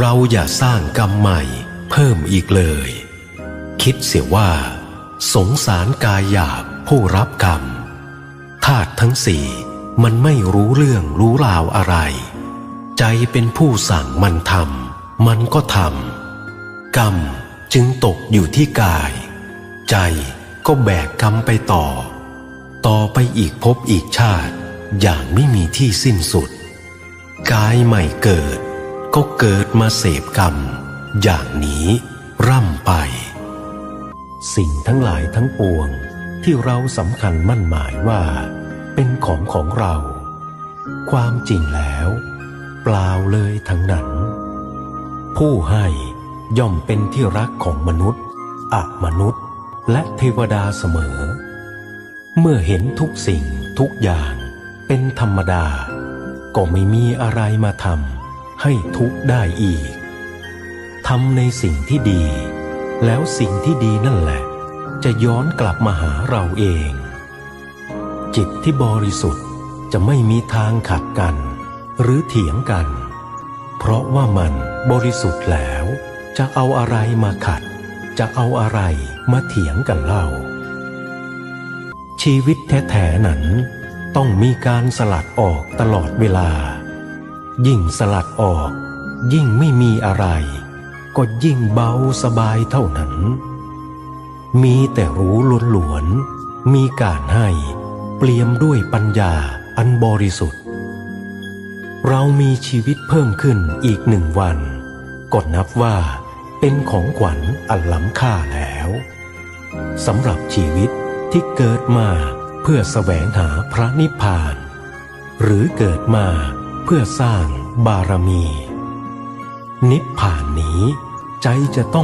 เราอย่าสร้างกรรมใหม่เพิ่มอีกเลย คิดเสียว่า สงสารกายหยาบผู้รับกรรมธาตุทั้งสี่มันไม่รู้เรื่องรู้ราวอะไร ใจเป็นผู้สั่งมันทำมันก็ทำกรรมจึงตกอยู่ที่กาย ใจก็แบกกรรมไปต่อ ต่อไปอีกภพอีกชาติ อย่างไม่มีที่สิ้นสุด กายใหม่เกิด ก็เกิดมาเสพกรรม อย่างนี้ร่ำไป สิ่งทั้งหลายทั้งปวงที่เราสำคัญมั่นหมายว่า เป็นของของเรา ความจริงแล้ว เปล่าเลยทั้งนั้น ผู้ให้ย่อมเป็นที่รักของมนุษย์อมนุษย์ และเทวดาเสมอ เมื่อเห็นทุกสิ่งทุกอย่างเป็นธรรมดา ก็ไม่มีอะไรมาทำ ให้ทุกได้อีกทำในสิ่งที่ดี แล้วสิ่งที่ดีนั่นแหละ จะย้อนกลับมาหาเราเอง จิตที่บริสุทธิ์จะไม่มีทางขัดกัน หรือเถียงกัน เพราะว่ามันบริสุทธิ์แล้ว จะเอาอะไรมาขัด จะเอาอะไรมาเถียงกันเล่า ชีวิตแท้ๆนั้นต้องมีการสลัดออกตลอดเวลา ยิ่งสลัดออก ยิ่งไม่มีอะไร ก็ยิ่งเบาสบายเท่านั้น มีแต่รู้ล้วนๆ มีการให้เปลี่ยมด้วยปัญญาอันบริสุทธิ์ เรามีชีวิตเพิ่มขึ้นอีกหนึ่งวันก็นับว่าเป็นของขวัญอันล้ำค่าแล้วสำหรับชีวิตที่เกิดมาเพื่อแสวงหาพระนิพพาน หรือเกิดมา เพื่อสร้างบารมี นิพพานนี้ใจจะต้อง